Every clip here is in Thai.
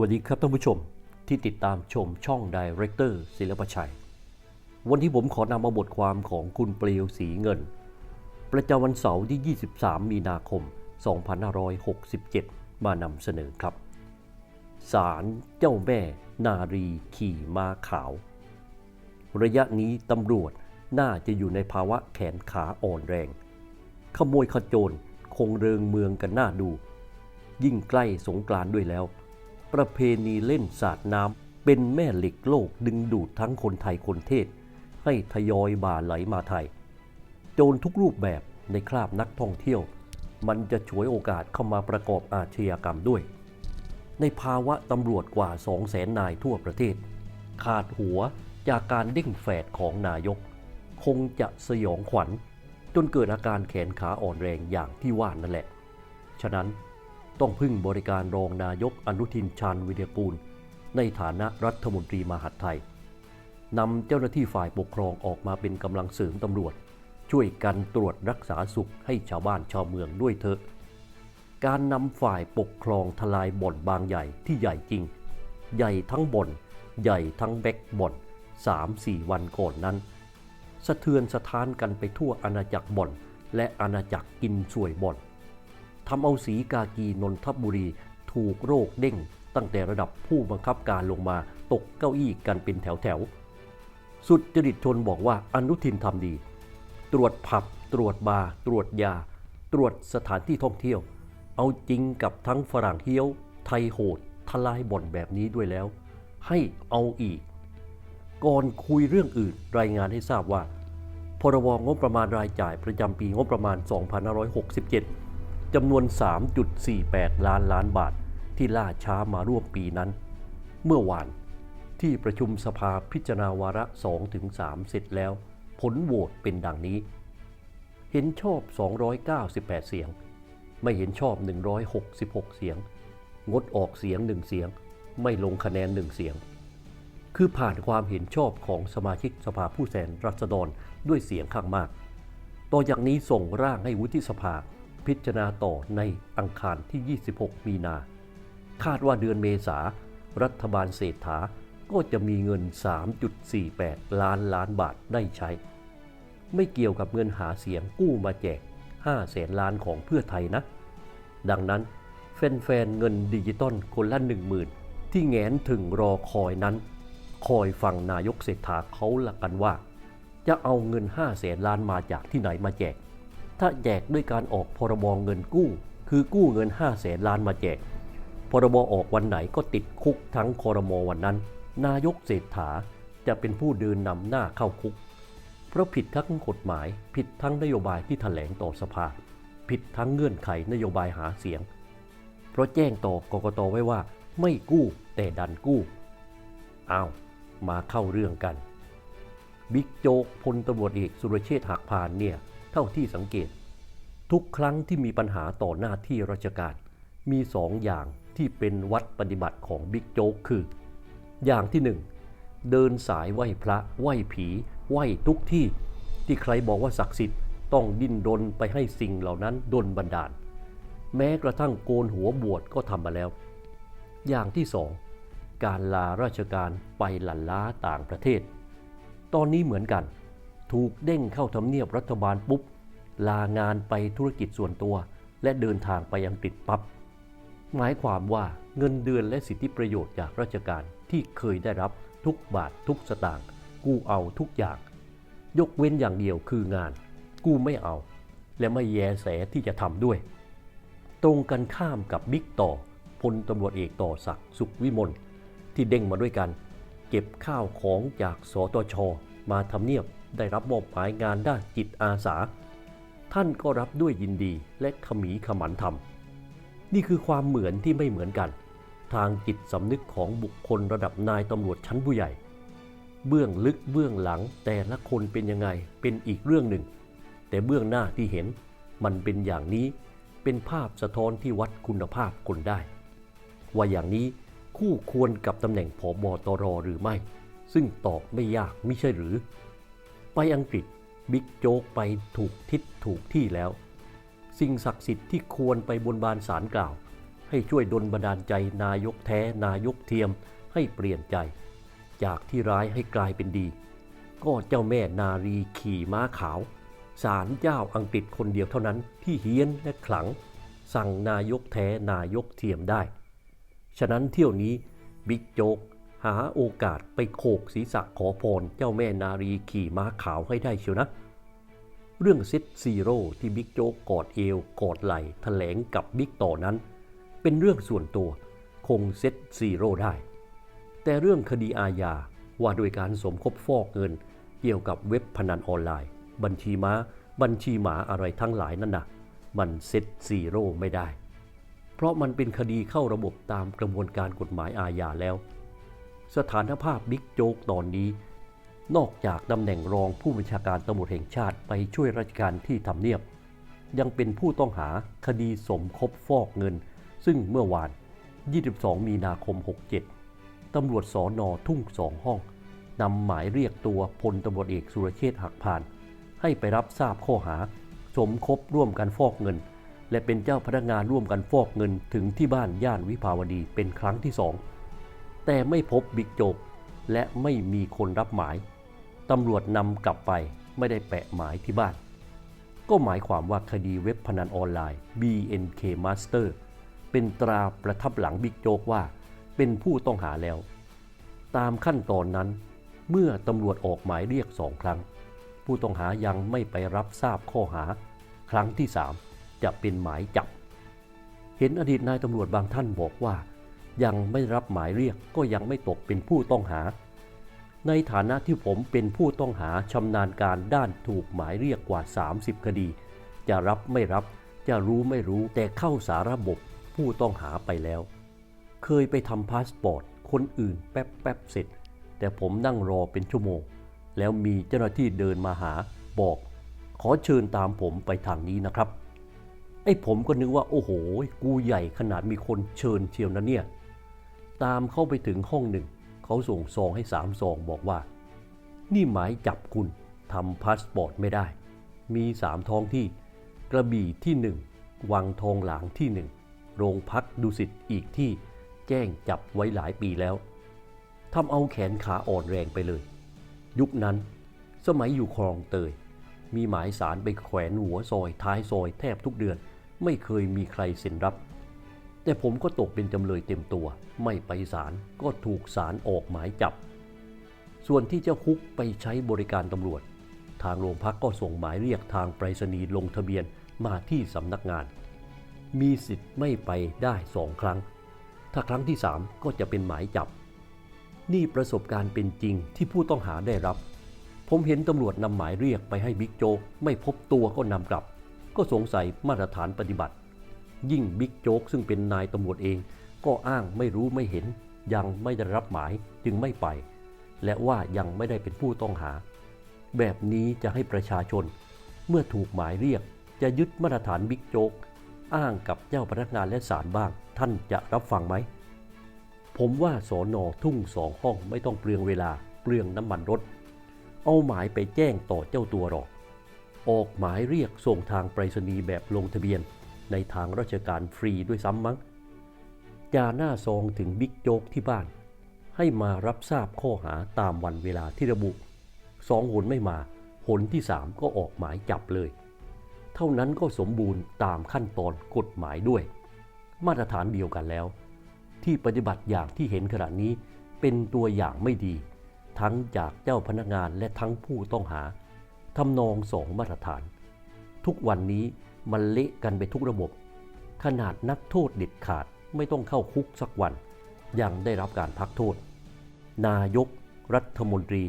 วัสดีครับท่านผู้ชมที่ติดตามชมช่อง Director ศิลปชัย วันที่ผมขอนำมาบทความของคุณเปลวสีเงิน ประจำวันเสาร์ที่ 23 มีนาคม 2567 มานำเสนอครับศาลเจ้าแม่นารีขี่ม้าขาว ระยะนี้ตำรวจน่าจะอยู่ในภาวะแขนขาอ่อนแรง ขโมยขโจรคงเริงเมืองกันน่าดู ยิ่งใกล้สงกรานด้วยแล้ว ประเพณีเล่นสาดน้ำเป็นแม่เหล็กโลกดึงดูดทั้งคนไทยคนเทศ ให้ทยอยบ่าไหลมาไทย โจรทุกรูปแบบในคราบนักท่องเที่ยว มันจะฉวยโอกาสเข้ามาประกอบอาชญากรรมด้วย ในภาวะตำรวจกว่า 2 0 0แสนนายทั่วประเทศ ขาดหัวจากการเด้งแฝดของนายก คงจะสยองขวัญจนเกิดอาการแขนขาอ่อนแรงอย่างที่ว่านั่นแหละ ฉะนั้น ต้องพึ่งบริการรองนายกอนุทินชาญวิรกูล ในฐานะรัฐมนตรีมหาดไทยนำเจ้าหน้าที่ฝ่ายปกครองออกมาเป็นกำลังเสริมตำรวจ ช่วยกันตรวจรักษาสุขให้ชาวบ้านชาวเมืองด้วยเถอะ การนำฝ่ายปกครองทลายบ่อนบางใหญ่ที่ใหญ่จริง ใหญ่ทั้งบ่อนใหญ่ทั้งแบกบ่อน3-4 วันก่อนนั้น สะเทือนสะท้านกันไปทั่วอาณาจักรบ่อน และอาณาจักรกินสวยบ่อน ทำเอาสีกากีนนทบุรี ถูกโรคเด้ง ตั้งแต่ระดับผู้บังคับการลงมาตกเก้าอี้กันเป็นแถวแถวๆสุดจริตชนบอกว่าอนุทินทำดี ตรวจผับ ตรวจบาร์ตรวจยา ตรวจสถานที่ท่องเที่ยว เอาจริงกับทั้งฝรั่งเฮี้ยว ไทยโหดทลายบ่อนแบบนี้ด้วยแล้ว ให้เอาอีก ก่อนคุยเรื่องอื่นรายงานให้ทราบว่าพรบงบประมาณรายจ่ายประจำปีงบประมาณ 2567 จำนวน 3.48 ล้านล้านบาทที่ล่าช้ามาร่วมปีนั้น เมื่อวานที่ประชุมสภาพิจารณาวาระ 2-3 เสร็จแล้ว ผลโหวตเป็นดังนี้ เห็นชอบ 298 เสียง ไม่เห็นชอบ 166 เสียง งดออกเสียง 1 เสียง ไม่ลงคะแนน 1 เสียง คือผ่านความเห็นชอบของสมาชิกสภาผู้แทนราษฎรด้วยเสียงข้างมาก ต่อจากนี้ส่งร่างให้วุฒิสภา พิจารณาต่อในอังคารที่ 26 มีนา คาดว่าเดือนเมษา รัฐบาลเศรษฐาก็จะมีเงิน 3.48 ล้านล้านบาทได้ใช้ ไม่เกี่ยวกับเงินหาเสียงกู้มาแจก 5 แสนล้านของเพื่อไทยนะ ดังนั้นแฟนๆเงินดิจิตอลคนละ10,000 ที่แงนถึงรอคอยนั้น คอยฟังนายกเศรษฐาเขาละกันว่า จะเอาเงิน 5 แสนล้านมาจากที่ไหนมาแจก ถ้าแจกด้วยการออกพรบเงินกู้ คือกู้เงิน5แสนล้านมาแจก พรบออกวันไหนก็ติดคุกทั้งคอรมอวันนั้น นายกเศรษฐาจะเป็นผู้เดินนำหน้าเข้าคุก เพราะผิดทั้งกฎหมาย ผิดทั้งนโยบายที่แถลงต่อสภา ผิดทั้งเงื่อนไขนโยบายหาเสียง เพราะแจ้งต่อกกตไว้ว่า ไม่กู้แต่ดันกู้อ้าวมาเข้าเรื่องกัน บิ๊กโจ๊กพลตำรวจเอกสุรเชษฐ์หักพานเนี่ย ท่าที่สังเกต ทุกครั้งที่มีปัญหาต่อหน้าที่ราชการ มีสองอย่างที่เป็นวัดปฏิบัติของบิ๊กโจ๊กคือ อย่างที่หนึ่งเดินสายไหว้พระไหว้ผีไหว้ทุกที่ ที่ใครบอกว่าศักดิ์สิทธิ์ต้องดิ้นรนไปให้สิ่งเหล่านั้นดลบันดาล แม้กระทั่งโกนหัวบวชก็ทำมาแล้ว อย่างที่สองการลาราชการไปหลั่นล้าต่างประเทศ ตอนนี้เหมือนกัน ถูกเด้งเข้าทำเนียบรัฐบาลปุ๊บ ลางานไปธุรกิจส่วนตัว และเดินทางไปอังกฤษปับ๊บหมายความว่าเงินเดือนและสิทธิประโยชน์จากราชการที่เคยได้รับทุกบาททุกสตางค์กูเอาทุกอย่าง ยกเว้นอย่างเดียวคืองาน กูไม่เอา และไม่แยแสที่จะทำด้วย ตรงกันข้ามกับบิ๊กต่อพลตำรวจเอกต่อศักดิ์สุขวิมลที่เด้งมาด้วยกัน เก็บข้าวของจากสตชมาทำเนียบ ได้รับมอบหมายงานด้านจิตอาสา ท่านก็รับด้วยยินดีและขมีขมันทำนี่คือความเหมือนที่ไม่เหมือนกัน ทางจิตสำนึกของบุคคลระดับนายตำรวจชั้นผู้ใหญ่ เบื้องลึกเบื้องหลังแต่ละคนเป็นยังไงเป็นอีกเรื่องหนึ่ง แต่เบื้องหน้าที่เห็นมันเป็นอย่างนี้เป็นภาพสะท้อนที่วัดคุณภาพคนได้ ว่าอย่างนี้คู่ควรกับตำแหน่งผอบอตรหรือไม่ ซึ่งตอบไม่ยากไม่ใช่หรือ ไปอังกฤษบิ๊กโจ๊กไปถูกทิศถูกที่แล้ว สิ่งศักดิ์สิทธิ์ที่ควรไปบนบานสารกล่าว ให้ช่วยดลบันดาลใจนายกแท้นายกเทียมให้เปลี่ยนใจ จากที่ร้ายให้กลายเป็นดี ก็เจ้าแม่นารีขี่ม้าขาวศาลเจ้าอังกฤษคนเดียวเท่านั้นที่เฮี้ยนและขลัง สั่งนายกแท้นายกเทียมได้ ฉะนั้นเที่ยวนี้บิ๊กโจ๊ก หาโอกาสไปโขกศีรษะขอพรเจ้าแม่นารีขี่ม้าขาวให้ได้เชียวนะ เรื่องเซตซีโร่ที่บิ๊กโจ๊กกอดเอว กอดไหล่แถลงกับบิ๊กต่อนั้น เป็นเรื่องส่วนตัวคงเซตซีโร่ได้ แต่เรื่องคดีอาญาว่าโดยการสมคบฟอกเงิน เกี่ยวกับเว็บพนันออนไลน์ บัญชีม้า บัญชีหมาอะไรทั้งหลายนั่นนะมันเซตซีโร่ไม่ได้ เพราะมันเป็นคดีเข้าระบบตามกระบวนการกฎหมายอาญาแล้ว สถานภาพบิ๊กโจ๊กตอนนี้ นอกจากตำแหน่งรองผู้บัญชาการตำรวจแห่งชาติไปช่วยราชการที่ทำเนียบ ยังเป็นผู้ต้องหาคดีสมคบฟอกเงิน ซึ่งเมื่อวาน 22 มีนาคม 67ตำรวจสอนอทุ่งสองห้องนำหมายเรียกตัวพลตำรวจเอกสุรเชษฐ์หักพาน ให้ไปรับทราบข้อหา สมคบร่วมกันฟอกเงิน และเป็นเจ้าพนักงานร่วมกันฟอกเงินถึงที่บ้านย่านวิภาวดีเป็นครั้งที่สอง แต่ไม่พบบิ๊กโจกและไม่มีคนรับหมาย ตำรวจนำกลับไปไม่ได้แปะหมายที่บ้าน ก็หมายความว่าคดีเว็บพนันออนไลน์ BNK Master เป็นตราประทับหลังบิ๊กโจ๊กว่า เป็นผู้ต้องหาแล้ว ตามขั้นตอนนั้น เมื่อตำรวจออกหมายเรียกสองครั้ง ผู้ต้องหายังไม่ไปรับทราบข้อหา ครั้งที่สามจะเป็นหมายจับ เห็นอดีตนายตำรวจบางท่านบอกว่า ยังไม่รับหมายเรียกก็ยังไม่ตกเป็นผู้ต้องหา ในฐานะที่ผมเป็นผู้ต้องหาชำนาญการด้านถูกหมายเรียกกว่า 30 คดี จะรับไม่รับจะรู้ไม่รู้แต่เข้าสาระบบผู้ต้องหาไปแล้ว เคยไปทำพาสปอร์ตคนอื่นแป๊บแป๊บเสร็จ แต่ผมนั่งรอเป็นชั่วโมง แล้วมีเจ้าหน้าที่เดินมาหาบอก ขอเชิญตามผมไปทางนี้นะครับไอ้ผมก็นึกว่าโอ้โห กูใหญ่ขนาดมีคนเชิญเชียวนะเนี่ย ตามเข้าไปถึงห้องหนึ่ง เขาส่งซองให้สามซองบอกว่า นี่หมายจับคุณทำพาสปอร์ตไม่ได้ มีสามท้องที่กระบี่ที่หนึ่งวังทองหลางที่หนึ่งโรงพักดุสิตอีกที่แจ้งจับไว้หลายปีแล้วทำเอาแขนขาอ่อนแรงไปเลย ยุคนั้นสมัยอยู่คลองเตย มีหมายสารไปแขวนหัวซอยท้ายซอยแทบทุกเดือน ไม่เคยมีใครเซ็นรับ แต่ผมก็ตกเป็นจำเลยเต็มตัว ไม่ไปศาลก็ถูกศาลออกหมายจับ ส่วนที่เจ้าคุกไปใช้บริการตำรวจ ทางโรงพักก็ส่งหมายเรียกทางไปรษณีย์ลงทะเบียนมาที่สำนักงาน มีสิทธิ์ไม่ไปได้สองครั้ง ถ้าครั้งที่สามก็จะเป็นหมายจับ นี่ประสบการณ์เป็นจริงที่ผู้ต้องหาได้รับ ผมเห็นตำรวจนำหมายเรียกไปให้บิ๊กโจ ไม่พบตัวก็นำกลับ ก็สงสัยมาตรฐานปฏิบัติ ยิ่งบิ๊กโจ๊กซึ่งเป็นนายตำรวจเอง ก็อ้างไม่รู้ไม่เห็น ยังไม่ได้รับหมายจึงไม่ไป และว่ายังไม่ได้เป็นผู้ต้องหา แบบนี้จะให้ประชาชน เมื่อถูกหมายเรียก จะยึดมาตรฐานบิ๊กโจ๊กอ้างกับเจ้าพนักงานและศาลบ้าง ท่านจะรับฟังไหม ผมว่าสอนอทุ่งสองห้องไม่ต้องเปลืองเวลาเปลืองน้ำมันรถ เอาหมายไปแจ้งต่อเจ้าตัวหรอก ออกหมายเรียกส่งทางไปรษณีย์แบบลงทะเบียน ในทางราชการฟรีด้วยซ้ำมั้งจาหน้าซองถึงบิ๊กโจ๊กที่บ้าน ให้มารับทราบข้อหาตามวันเวลาที่ระบุสองหนไม่มาหนที่สามก็ออกหมายจับเลย เท่านั้นก็สมบูรณ์ตามขั้นตอนกฎหมายด้วย มาตรฐานเดียวกันแล้ว ที่ปฏิบัติอย่างที่เห็นขณะนี้เป็นตัวอย่างไม่ดี ทั้งจากเจ้าพนักงานและทั้งผู้ต้องหาทำนองสองมาตรฐาน ทุกวันนี้ มันเละกันไปทุกระบบ ขนาดนักโทษเด็ดขาดไม่ต้องเข้าคุกสักวัน ยังได้รับการพักโทษ นายกรัฐมนตรี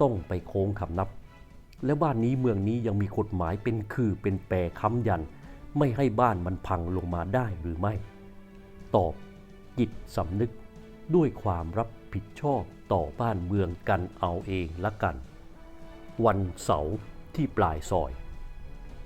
ต้องไปโค้งคำนับ และบ้านนี้เมืองนี้ยังมีกฎหมายเป็นคือเป็นแปรค้ำยัน ไม่ให้บ้านมันพังลงมาได้หรือไม่ ตอบจิตสำนึกด้วยความรับผิดชอบต่อบ้านเมืองกันเอาเองละกัน วันเสาร์ที่ปลายซอย